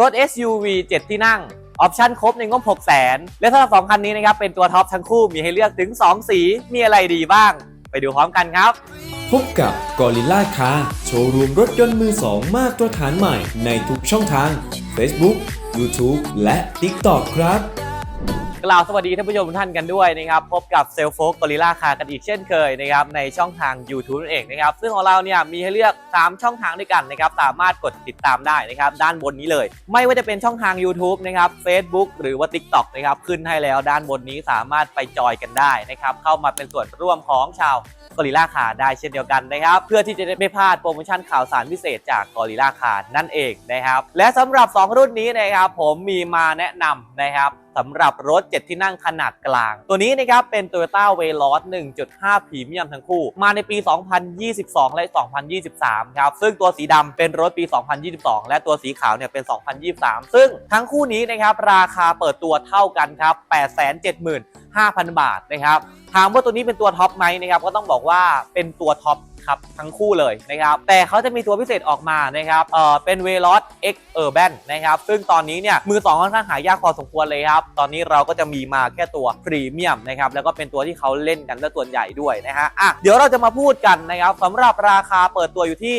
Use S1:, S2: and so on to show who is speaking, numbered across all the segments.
S1: รถ SUV 7 ที่นั่ง ออปชั่นครบในงบ6 0 0 0 0 0 และสำหรับ 2 คันนี้นะครับ เป็นตัวท็อปทั้งคู่มีให้เลือกถึง 2 สี มีอะไรดีบ้าง ไปดูพร้อมกันครับ
S2: พบกับกอริล่าคาโชว์รูมรถยนต์มือสองมาตรฐานใหม่ในทุกช่องทาง Facebook YouTube และ TikTok ครับ
S1: กล่าวสวัสดีท่านผู้ชมทุกท่านกันด้วยนะครับพบกับเซลโฟกกอริล่าคากันอีกเช่นเคยนะครับในช่องทาง YouTube นั่นเองนะครับซึ่งของเราเนี่ยมีให้เลือก 3 ช่องทางด้วยกันนะครับสามารถกดติดตามได้นะครับด้านบนนี้เลย ไม่ว่าจะเป็นช่องทาง YouTube นะครับ Facebook หรือว่า TikTok นะครับขึ้นให้แล้วด้านบนนี้สามารถไปจอยกันได้นะครับเข้ามาเป็นส่วนร่วมของชาวกอริล่าคาได้เช่นเดียวกันนะครับเพื่อที่จะได้ไม่พลาดโปรโมชั่นข่าวสารพิเศษจากกอริล่าคานั่นเองนะครับและสำหรับ 2 รุ่นนี้นะครับผมมีมาแนะนำนะครับ สำหรับรถ 7 ที่นั่งขนาดกลาง ตัวนี้นะครับเป็น Toyota v e l o s 1.5พรีเมียมทั้งคู่ มาในปี 2022 และ 2023 ครับ ซึ่งตัวสีดำเป็นรถปี 2022 และตัวสีขาวเนี่ยเป็น 2023 ซึ่งทั้งคู่นี้นะครับราคาเปิดตัวเท่ากันครับ 875,000 บาทนะครับ ถามว่าตัวนี้เป็นตัวท็อปไหมนะครับ ก็ต้องบอกว่าเป็นตัวท็อป ครับทั้งคู่เลยนะครับแต่เขาจะมีตัวพิเศษออกมานะครับเออเป็น v e l o s X Urban นะครับซึ่งตอนนี้เนี่ยมือสองค่อนข้างหายากพอสมควรเลยครับตอนนี้เราก็จะมีมาแค่ตัวพรีเมียมนะครับแล้วก็เป็นตัวที่เขาเล่นกันและส่วนใหญ่ด้วยนะฮะอะเดี๋ยวเราจะมาพูดกันนะครับสำหรับราคาเปิดตัวอยู่ที่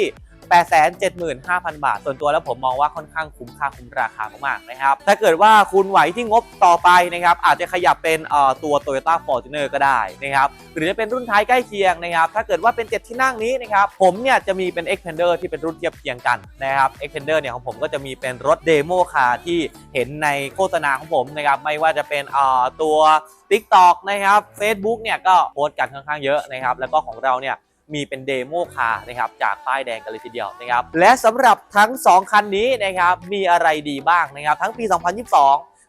S1: 875,000 บาท ส่วนตัวแล้วผมมองว่าค่อนข้างคุ้มค่าคุ้มราคามากๆนะครับ ถ้าเกิดว่าคุณไหวที่งบต่อไปนะครับ อาจจะขยับเป็นตัว Toyota Fortuner ก็ได้นะครับ หรือจะเป็นรุ่นท้ายใกล้เคียงนะครับ ถ้าเกิดว่าเป็น 7 ที่นั่งนี้นะครับ ผมเนี่ยจะมีเป็น Xpander ที่เป็นรุ่นเทียบเคียงกันนะครับ Xpander เนี่ยของผมก็จะมีเป็นรถเดโมคาร์ที่เห็นในโฆษณาของผมนะครับ ไม่ว่าจะเป็นตัว TikTok นะครับ Facebook เนี่ยก็โพสต์กันค่อนข้างเยอะนะครับ แล้วก็ของเราเนี่ย มีเป็นเดโมคาร์นะครับจากป้ายแดงกันเลยทีเดียวนะครับและสำหรับทั้ง 2 คันนี้นะครับมีอะไรดีบ้างนะครับทั้งปี 2022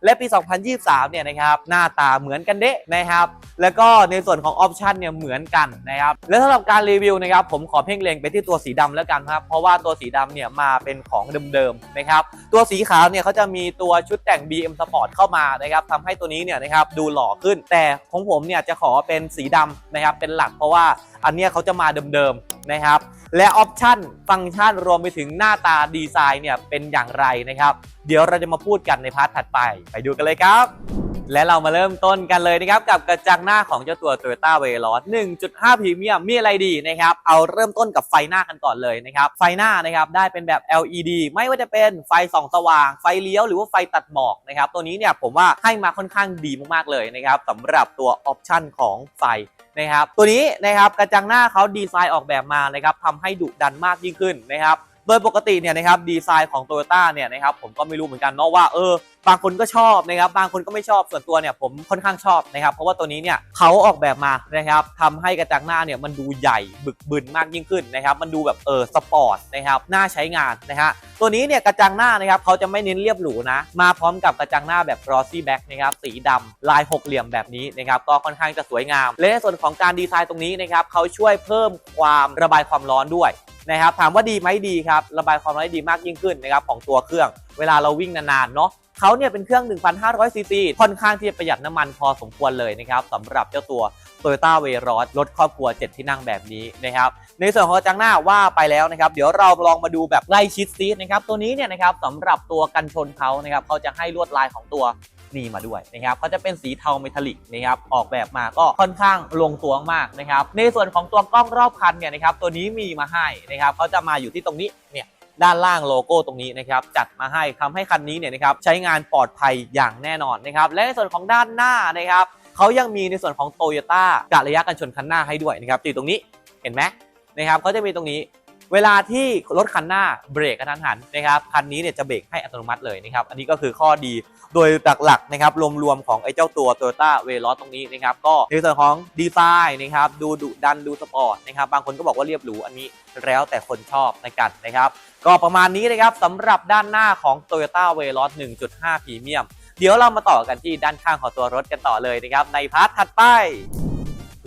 S1: และปี 2023 เนี่ยนะครับ หน้าตาเหมือนกันเดะนะครับ แล้วก็ในส่วนของออปชันเนี่ยเหมือนกันนะครับ และสำหรับการรีวิวนะครับ ผมขอเพ่งเล็งไปที่ตัวสีดำแล้วกันครับ เพราะว่าตัวสีดำเนี่ยมาเป็นของเดิมๆนะครับ ตัวสีขาวเนี่ยเขาจะมีตัวชุดแต่ง BM Sport เข้ามานะครับทำให้ตัวนี้เนี่ยนะครับดูหล่อขึ้น แต่ของผมเนี่ยจะขอเป็นสีดำนะครับเป็นหลักเพราะว่าอันนี้เขาจะมาเดิมๆนะครับ และออปชันฟังก์ชันรวมไปถึงหน้าตาดีไซน์เนี่ยเป็นอย่างไรนะครับ เดี๋ยวเราจะมาพูดกันในพาร์ทถัดไป ไปดูกันเลยครับ และเรามาเริ่มต้นกันเลยนะครับกับกระจังหน้าของเจ้าตัว Toyota v e l o s 1.5พรีเมียมมีอะไรดีนะครับเอาเริ่มต้นกับไฟหน้ากันก่อนเลยนะครับไฟหน้านะครับได้เป็นแบบ LED ไม่ว่าจะเป็นไฟส่องสว่าง ไฟเลี้ยวหรือว่าไฟตัดหมอกนะครับตัวนี้เนี่ยผมว่าให้มาค่อนข้างดีมากๆเลยนะครับสำหรับตัวออปชันของไฟนะครับตัวนี้นะครับกระจังหน้าเขาดีไซน์ออกแบบมานะครับทำให้ดุดันมากยิ่งขึ้นนะครับ โดยปกติเนี่ยนะครับดีไซน์ของ t o y ยต้เนี่ยนะครับผมก็ไม่รู้เหมือนกันเนาะว่าเออบางคนก็ชอบนะครับบางคนก็ไม่ชอบส่วนตัวเนี่ยผมค่อนข้างชอบนะครับเพราะว่าตัวนี้เนี่ยเขาออกแบบมานะครับทำให้กระจังหน้าเนี่ยมันดูใหญ่บึกบึนมากยิ่งขึ้นนะครับมันดูแบบเออสปอร์ตนะครับน่าใช้งานนะฮะตัวนี้เนี่ยกระจังหน้านะครับเขาจะไม่เน้นเรียบหรูนะ มาพร้อมกับกระจังหน้าแบบ glossy back นะครับสีดำลายหกเหลี่ยมแบบนี้นะครับก็ค่อนข้างจะสวยงาม และในส่วนของการดีไซน์ตรงนี้นะครับเขาช่วยเพิ่มความระบายความร้อนด้วย นะครับถามว่าดีไหมดีครับระบายความร้อนได้ดีมากยิ่งขึ้นนะครับของตัวเครื่อง เวลาเราวิ่งนานๆเนาะเขาเนี่ยเป็นเครื่อง 1,500 ซีซี ค่อนข้างที่จะประหยัดน้ำมันพอสมควรเลยนะครับสำหรับเจ้าตัว Toyota v e r o s รถครอบครัว 7 ที่นั่งแบบนี้นะครับ ในส่วนของจังหน้าว่าไปแล้วนะครับ เดี๋ยวเราลองมาดูแบบใกล้ชิดซีนะครับ ตัวนี้เนี่ยนะครับสำหรับตัวกันชนเขานะครับเขาจะให้ลวดลายของตัว นี่มาด้วยนะครับเขาจะเป็นสีเทาเมทัลลิกนะครับออกแบบมาก็ค่อนข้างลงตัวมากนะครับในส่วนของตัวกล้องรอบคันเนี่ยนะครับตัวนี้มีมาให้นะครับเขาจะมาอยู่ที่ตรงนี้เนี่ยด้านล่างโลโก้ตรงนี้นะครับจัดมาให้ทำให้คันนี้เนี่ยนะครับใช้งานปลอดภัยอย่างแน่นอนนะครับและในส่วนของด้านหน้านะครับเขายังมีในส่วนของโตโยต้ากะระยะกันชนคันหน้าให้ด้วยนะครับอยู่ตรงนี้เห็นไหมนะครับเขาจะมีตรงนี้ เวลาที่รถคันหน้าเบรกกระทันหันนะครับคันนี้เนี่ยจะเบรกให้อัตโนมัติเลยนะครับอันนี้ก็คือข้อดีโดยหลักๆนะครับรวมๆของไอ้เจ้าตัว Toyota v e l o ตรงนี้นะครับก็ในส่วนของดีไซน์นะครับดูดุดันดูสปอร์ตนะครับบางคนก็บอกว่าเรียบหรูอันนี้แล้วแต่คนชอบในกันนะครับก็ประมาณนี้นะครับสำหรับด้านหน้าของ Toyota v e l o s 1.5พรีเมียมเดี๋ยวเรามาต่อกันที่ด้านข้างของตัวรถกันต่อเลยนะครับในพาร์ทถัดไป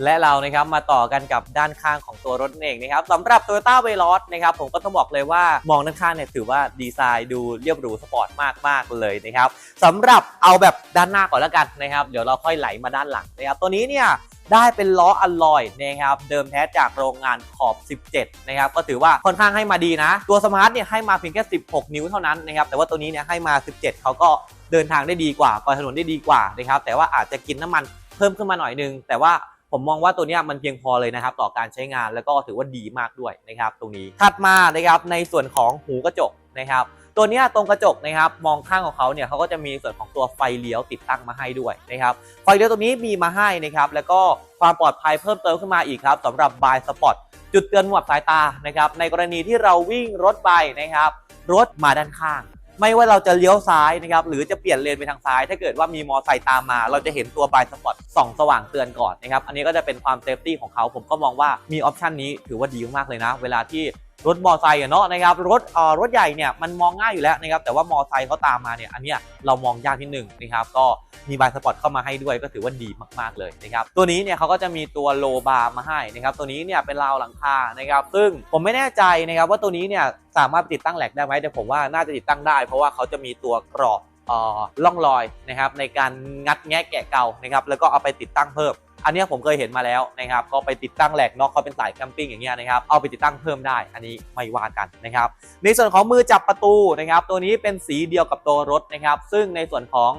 S1: และเรานะครับมาต่อกันกับด้านข้างของตัวรถนั่นเองนะครับสำหรับ Toyota v e l o s นะครับผมก็ต้องบอกเลยว่ามองด้านข้างเนี่ยถือว่าดีไซน์ดูเรียบหรูสปอร์ตมากๆเลยนะครับสำหรับเอาแบบด้านหน้าก่อนแล้วกันนะครับ เดี๋ยวเราค่อยไหลมาด้านหลังนะครับตัวนี้เนี่ยได้เป็นล้ออลลอยนะครับเดิมแท้จากโรงงานขอบ 17 นะครับก็ถือว่าค่อนข้างให้มาดีนะ ตัวสมาร์ทเนี่ยให้มาเพียงแค่ 16 นิ้วเท่านั้นนะครับแต่ว่าตัวนี้เนี่ยให้มา 17 เขาก็เดินทางได้ดีกว่าปล่อยถนนได้ดีกว่านะครับแต่ว่าอาจจะกินน้ำมันเพิ่มขึ้นมาหน่อยนึง แต่ว่า ผมมองว่าตัวนี้มันเพียงพอเลยนะครับ ต่อการใช้งานแล้วก็ถือว่าดีมากด้วยนะครับ ตรงนี้ถัดมานะครับในส่วนของหูกระจกนะครับตัวนี้ตรงกระจกนะครับมองข้างของเขาเนี่ยเขาก็จะมีส่วนของตัวไฟเลี้ยวติดตั้งมาให้ด้วยนะครับไฟเลี้ยวตัวนี้มีมาให้นะครับแล้วก็ความปลอดภัยเพิ่มเติมขึ้นมาอีกครับสำหรับบายสปอตจุดเตือนหมวดสายตานะครับในกรณีที่เราวิ่งรถไปนะครับรถมาด้านข้าง ไม่ว่าเราจะเลี้ยวซ้ายนะครับหรือจะเปลี่ยนเลนไปทางซ้าย ถ้าเกิดว่ามีมอไซค์ตามมา เราจะเห็นตัวบายสปอตส่องสว่างเตือนก่อนนะครับอันนี้ก็จะเป็นความเซฟตี้ของเขาผมก็มองว่ามีออปชันนี้ถือว่าดีมากเลยนะ เวลาที่ รถมอไซค์เนาะนะครับรถเอ่อรถใหญ่เนี่ยมันมองง่ายอยู่แล้วนะครับแต่ว่ามอไซค์เขาตามมาเนี่ยอันเนี้ยเรามองยากนิดหนึ่งนะครับก็มีบายสปอตเข้ามาให้ด้วยก็ถือว่าดีมากๆเลยนะครับตัวนี้เนี่ยเขาก็จะมีตัวโลบาร์มาให้นะครับตัวนี้เนี่ยเป็นราวหลังคานะครับซึ่งผมไม่แน่ใจนะครับว่าตัวนี้เนี่ยสามารถติดตั้งแหลกได้ไหมแต่ผมว่าน่าจะติดตั้งได้ เพราะว่าเขาจะมีตัวกรอบเอ่อล่องรอยนะครับในการงัดแงะแกะเก่านะครับแล้วก็เอาไปติดตั้งเพิ่ม อันนี้ผมเคยเห็นมาแล้วนะครับก็ไปติดตั้งแหลกน็อกเขาเป็นสายแคมปิ้งอย่างเงี้ยนะครับเอาไปติดตั้งเพิ่มได้ อันนี้ไม่ว่ากันนะครับในส่วนของมือจับประตูนะครับตัวนี้เป็นสีเดียวกับตัวรถนะครับซึ่งในส่วนของ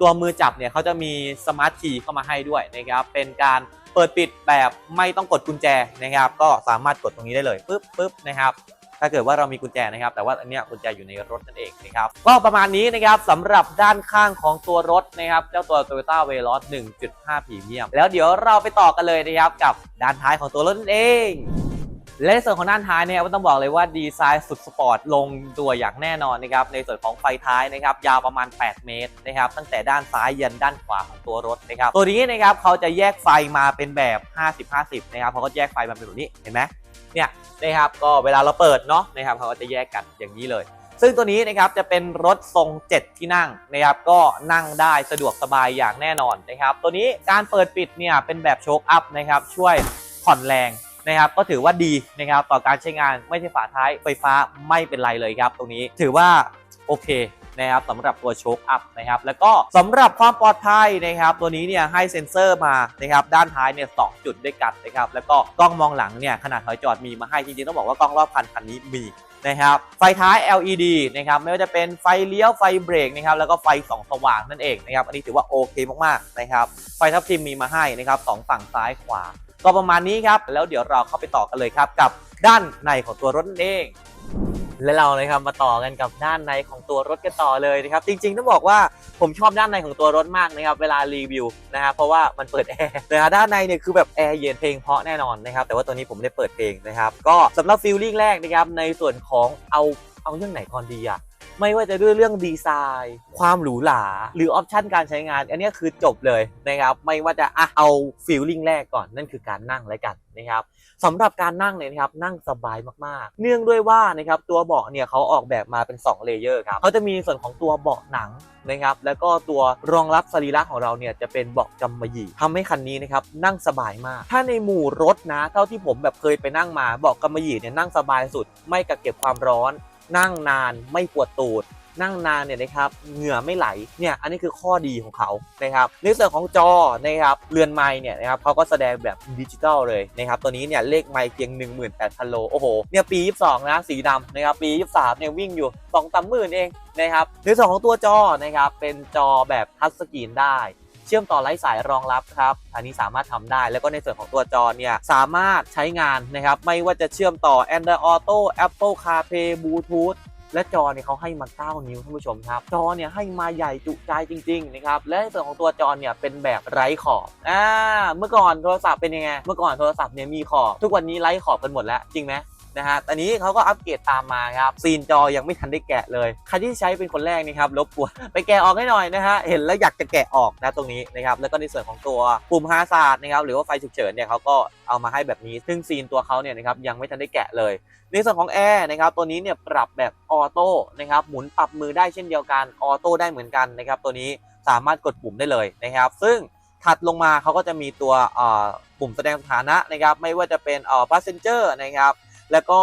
S1: ตัวมือจับเนี่ยเขาจะมีสมาร์ทคีย์เข้ามาให้ด้วยนะครับเป็นการเปิดปิดแบบไม่ต้องกดกุญแจนะครับก็สามารถกดตรงนี้ได้เลยปึ๊บปึ๊บนะครับ ถ้าเกิดว่าเรามีกุญแจนะครับ แต่ว่าอันเนี้ยกุญแจอยู่ในรถนั่นเองนะครับก็ประมาณนี้นะครับสำหรับด้านข้างของตัวรถนะครับเจ้าตัว Toyota Veloz 1.5 Premium แล้วเดี๋ยวเราไปต่อกันเลยนะครับกับด้านท้ายของตัวรถนั่นเองและในส่วนของด้านท้ายเนี่ยต้องบอกเลยว่าดีไซน์สุดสปอร์ตลงตัวอย่างแน่นอนนะครับในส่วนของไฟท้ายนะครับยาวประมาณ 8 เมตรนะครับตั้งแต่ด้านซ้ายยันด้านขวาของตัวรถนะครับตัวนี้นะครับเขาจะแยกไฟมาเป็นแบบ 50-50 นะครับเขาก็แยกไฟมาเป็นแบบนี้เห็นไหม เนี่ยนะครับก็เวลาเราเปิดเนาะนะครับเขาก็จะแยกกันอย่างนี้เลย ซึ่งตัวนี้นะครับจะเป็นรถทรง 7 ที่นั่งนะครับก็นั่งได้สะดวกสบายอย่างแน่นอนนะครับตัวนี้การเปิดปิดเนี่ยเป็นแบบโชคอัพนะครับช่วยผ่อนแรงนะครับก็ถือว่าดีนะครับต่อการใช้งานไม่ใช่ฝาท้ายไฟฟ้าไม่เป็นไรเลยครับ ตรงนี้ถือว่าโอเค นะครับสำหรับตัวโชคอัพนะครับแล้วก็สำหรับความปลอดภัยนะครับ ตัวนี้เนี่ยให้เซ็นเซอร์มานะครับด้านท้ายเนี่ยสองจุดด้วยกันนะครับแล้วก็กล้องมองหลังเนี่ยขนาดถอยจอดมีมาให้จริงๆต้องบอกว่ากล้องรอบคันคันนี้มีนะครับไฟท้าย LED นะครับไม่ว่าจะเป็นไฟเลี้ยวไฟเบรกนะครับแล้วก็ไฟส่องสว่างนั่นเองนะครับอันนี้ถือว่าโอเคมากๆนะครับไฟทับทิมมีมาให้นะครับสองฝั่งซ้ายขวา ก็ประมาณนี้ครับแล้วเดี๋ยวเราเข้าไปต่อกันเลยครับกับด้านในของตัวรถนั่นเอง และเรานะครับมาต่อกันกับด้านในของตัวรถกันต่อเลยนะครับ จริงๆต้องบอกว่าผมชอบด้านในของตัวรถมากนะครับเวลารีวิวนะครับเพราะว่ามันเปิดแอร์นะฮะด้านในเนี่ยคือแบบแอร์เย็นเพลงเพราะแน่นอนนะครับแต่ว่าตัวนี้ผมไม่ได้เปิดเพลงนะครับก็สำหรับฟีลลิ่งแรกนะครับในส่วนของเอาเอาเรื่องไหนก่อนดีอะไม่ว่าจะด้วยเรื่องดีไซน์ ความหรูหรา หรือออปชันการใช้งาน อันนี้คือจบเลยนะครับ ไม่ว่าจะอะเอาฟีลลิ่งแรกก่อนนั่นคือการนั่งแล้วกันนะครับ สำหรับการนั่งเนี่ยนะครับนั่งสบายมากๆ เนื่องด้วยว่านะครับตัวเบาะเนี่ยเขาออกแบบมาเป็น2เลเยอร์ครับเขาจะมีส่วนของตัวเบาะหนังนะครับแล้วก็ตัวรองรับสรีระของเราเนี่ยจะเป็นเบาะกำมะหยี่ทำให้คันนี้นะครับนั่งสบายมาก ถ้าในหมู่รถนะเท่าที่ผมแบบเคยไปนั่งมาเบาะกำมะหยี่เนี่ยนั่งสบายสุด ไม่กักเก็บความร้อน นั่งนานไม่ปวดตูด นั่งนานเนี่ยนะครับเหงื่อไม่ไหลเนี่ยอันนี้คือข้อดีของเขานะครับในส่วนของจอนะครับเรือนไม้เนี่ยนะครับเขาก็แสดงแบบดิจิตอลเลยนะครับตัวนี้เนี่ยเลขไมค์เพียง 18,000 โลโอ้โหเนี่ยปี 22 นะสีดำนะครับปี 23 เนี่ยวิ่งอยู่2 3หมื่นเองนะครับในส่วนของตัวจอนะครับเป็นจอแบบทัชสกรีนได้เชื่อมต่อไร้สายรองรับครับ อันนี้สามารถทำได้ แล้วก็ในส่วนของตัวจอเนี่ยสามารถใช้งานนะครับ ไม่ว่าจะเชื่อมต่อ Android Auto Apple CarPlay Bluetooth และจอเนี่ยเขาให้มา 9 นิ้วท่านผู้ชมครับ จอเนี่ยให้มาใหญ่จุใจจริงๆนะครับและในส่วนของตัวจอเนี่ยเป็นแบบไร้ขอบอ่าเมื่อก่อนโทรศัพท์เป็นยังไงเมื่อก่อนโทรศัพท์เนี่ยมีขอบ ทุกวันนี้ไร้ขอบกันหมดแล้วจริงไหม นะฮะตอนนี้เขาก็อัปเกรดตามมาครับซีนจอยังไม่ทันได้แกะเลย ใครที่ใช้เป็นคนแรกนี่ครับรบกวนไปแกะออกให้หน่อยนะฮะเห็นแล้วอยากจะแกะออกนะตรงนี้นะครับแล้วก็ในส่วนของตัวปุ่มฮาซาร์ดนะครับหรือว่าไฟฉุกเฉินเนี่ยเขาก็เอามาให้แบบนี้ ซึ่งซีนตัวเขาเนี่ยนะครับยังไม่ทันได้แกะเลย ในส่วนของแอร์นะครับตัวนี้เนี่ยปรับแบบออโต้นะครับหมุนปรับมือได้เช่นเดียวกันออโต้ได้เหมือนกันนะครับตัวนี้สามารถกดปุ่มได้เลยนะครับ ซึ่งถัดลงมาเขาก็จะมีตัวปุ่มแสดงสถานะนะครับ ไม่ว่าจะเป็นเอ่อ passenger นะครับ แล้วก็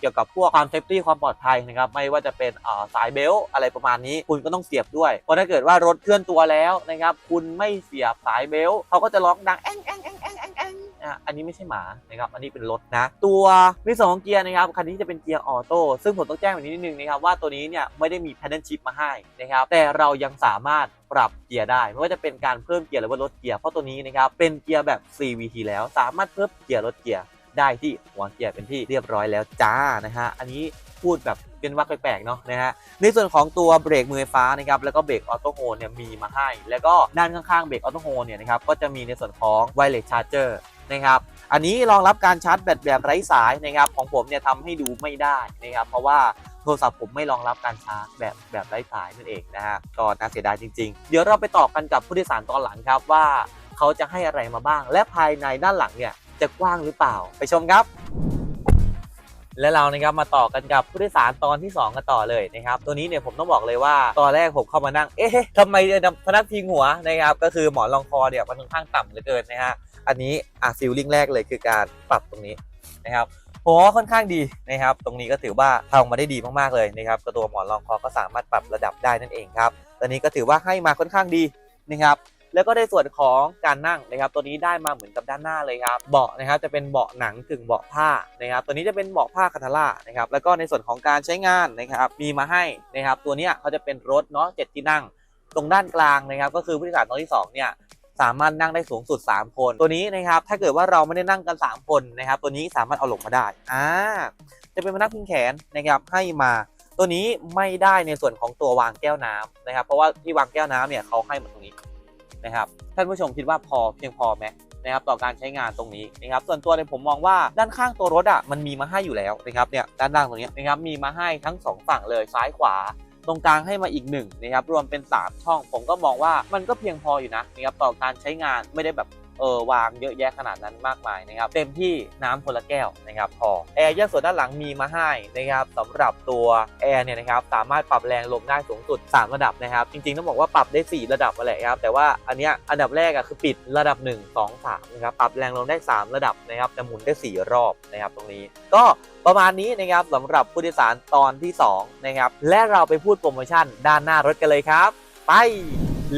S1: เกี่ยวกับพวกความเซฟตี้ความปลอดภัยนะครับไม่ว่าจะเป็นสายเบลต์อะไรประมาณนี้ คุณก็ต้องเสียบด้วยเพราะถ้าเกิดว่ารถเคลื่อนตัวแล้วนะครับคุณไม่เสียบสายเบลต์เขาก็จะร้องดังแองแองแองแองแองนะฮะอันนี้ไม่ใช่หมานะครับ อันนี้เป็นรถนะ ตัวในส่วนของเกียร์นะครับ คันนี้จะเป็นเกียร์ออโต้ ซึ่งผมต้องแจ้งแบบนี้นิดนึงนะครับว่าตัวนี้เนี่ยไม่ได้มี pedal shift มาให้นะครับ แต่เรายังสามารถปรับเกียร์ได้ ไม่ว่าจะเป็นการเพิ่มเกียร์หรือว่าลดเกียร์ เพราะตัวนี้นะครับเป็นเกียร์แบบ CVT แล้ว สามารถเพิ่มเกียร์ลดเกียร์ ได้ที่หัวเกียร์เป็นที่เรียบร้อยแล้วจ้านะฮะอันนี้พูดแบบเป็นวักแปลกๆเนาะนะฮะในส่วนของตัวเบรกมือไฟฟ้านะครับแล้วก็เบรกออโต้โฮเนี่ยมีมาให้ แล้วก็ด้านข้างๆเบรกออโต้โฮเนี่ยนะครับก็จะมีในส่วนของไวเลสชาร์เจอร์นะครับอันนี้รองรับการชาร์จแบตแบบไร้สายนะครับของผมเนี่ยทำให้ดูไม่ได้นะครับเพราะว่าโทรศัพท์ผมไม่รองรับการชาร์จแบบแบบไร้สายนั่นเองนะฮะก็น่าเสียดายจริง ๆ เดี๋ยวเราไปต่อกันกับผู้โดยสารตอนหลังครับว่าเขาจะให้อะไรมาบ้าง และภายในด้านหลังเนี่ย จะกว้างหรือเปล่าไปชมครับ และเรานะครับมาต่อกันกับผู้โดยสารตอนที่ 2 กันต่อเลยนะครับตัวนี้เนี่ยผมต้องบอกเลยว่าตอนแรกผมเข้ามานั่งเอ๊ะทำไมพนักพิงหัวนะครับก็คือหมอนรองคอเนี่ยมันค่อนข้างต่ำเหลือเกินนะฮะอันนี้อะฟิลลิ่งแรกเลยคือการปรับตรงนี้นะครับผมว่าค่อนข้างดีนะครับ ตรงนี้ก็ถือว่าทำออกมาได้ดีมากๆเลยนะครับก็ตัวหมอนรองคอก็สามารถปรับระดับได้นั่นเองครับตอนนี้ก็ถือว่าให้มาค่อนข้างดีนะครับ แล้วก็ในส่วนของการนั่งนะครับ ตัวนี้ได้มาเหมือนกับด้านหน้าเลยครับเบาะนะครับจะเป็นเบาะหนังกึ่งเบาะผ้านะครับ ตัวนี้จะเป็นเบาะผ้าคาทาร่านะครับแล้วก็ในส่วนของการใช้งานนะครับมีมาให้นะครับ ตัวนี้เขาจะเป็นรถเนาะเจ็ดที่นั่ง ตรงด้านกลางนะครับ ก็คือผู้โดยสารตอนที่สองเนี่ยสามารถนั่งได้สูงสุด 3 คน ตัวนี้นะครับ ถ้าเกิดว่าเราไม่ได้นั่งกัน 3 คนนะครับ ตัวนี้สามารถเอาลงมาได้ อ่า จะเป็นพนักพิงแขนนะครับ ให้มา ตัวนี้ไม่ได้ในส่วนของตัววางแก้วน้ำนะครับ เพราะว่าที่วางแก้วน้ำเนี่ยเขาให้มาตรงนี้ นะครับท่านผู้ชมคิดว่าพอเพียงพอไหมนะครับต่อการใช้งานตรงนี้นะครับส่วนตัวเนี่ยผมมองว่าด้านข้างตัวรถอะมันมีมาให้อยู่แล้วนะครับเนี่ยด้านล่างตรงนี้นะครับมีมาให้ทั้งสองฝั่งเลยซ้ายขวา ตรงกลางให้มาอีกหนึ่งนะครับรวมเป็น 3 ช่อง ผมก็มองว่ามันก็เพียงพออยู่นะนะครับต่อการใช้งานไม่ได้แบบ เออวางเยอะแยะขนาดนั้นมากมายนะครับเต็มที่น้ำคนละแก้วนะครับพอแอร์แยกส่วนด้านหลังมีมาให้นะครับสำหรับตัวแอร์เนี่ยนะครับสามารถปรับแรงลมได้สูงสุด 3 ระดับนะครับ จริงๆต้องบอกว่าปรับได้ 4 ระดับมาแหละครับแต่ว่าอันเนี้ยอันดับแรกอะคือปิดระดับ 1 2 3นะครับปรับแรงลมได้ 3 ระดับนะครับจะหมุนได้ 4 รอบนะครับตรงนี้ ก็ประมาณนี้นะครับสำหรับผู้โดยสารตอนที่2นะครับและเราไปพูดโปรโมชั่นด้านหน้ารถกันเลยครับ ไป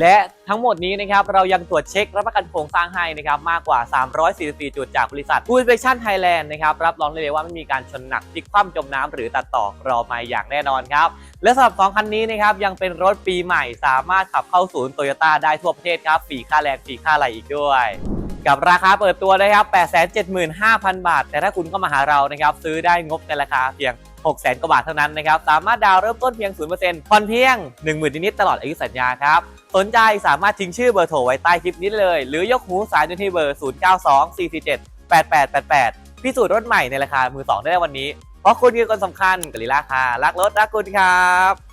S1: และทั้งหมดนี้นะครับเรายังตรวจเช็ครับประกันโครงสร้างให้นะครับมากกว่า 344 จุดจากบริษัท Food Inspection Thailand นะครับรับรองได้เลยว่าไม่มีการชนหนักพลิกคว่ำจมน้ำหรือตัดต่อรอมาอย่างแน่นอนครับและสำหรับสองคันนี้นะครับยังเป็นรถปีใหม่สามารถขับเข้าศูนย์โตโยต้าได้ทั่วประเทศครับฟรีค่าแรงฟรีค่าอะไรอีกด้วยกับราคาเปิดตัวนะครับ 875,000 บาท แต่ถ้าคุณเข้ามาหาเรานะครับ ซื้อได้งบในราคาเพียง 600,000 กว่าบาทเท่านั้นนะครับ สามารถดาวน์เริ่มต้นเพียง 0%ผ่อนเพียง 10,000 นิดตลอดอายุสัญญาครับ สนใจสามารถทิ้งชื่อเบอร์โทรไว้ใต้คลิปนี้เลย หรือยกหูสายด้วยที่เบอร์ 0924478888 พิสูจน์รถใหม่ในราคามือสองได้วันนี้ เพราะคุณคือคนสำคัญกลิล่าค่ะรักรถรักคุณครับ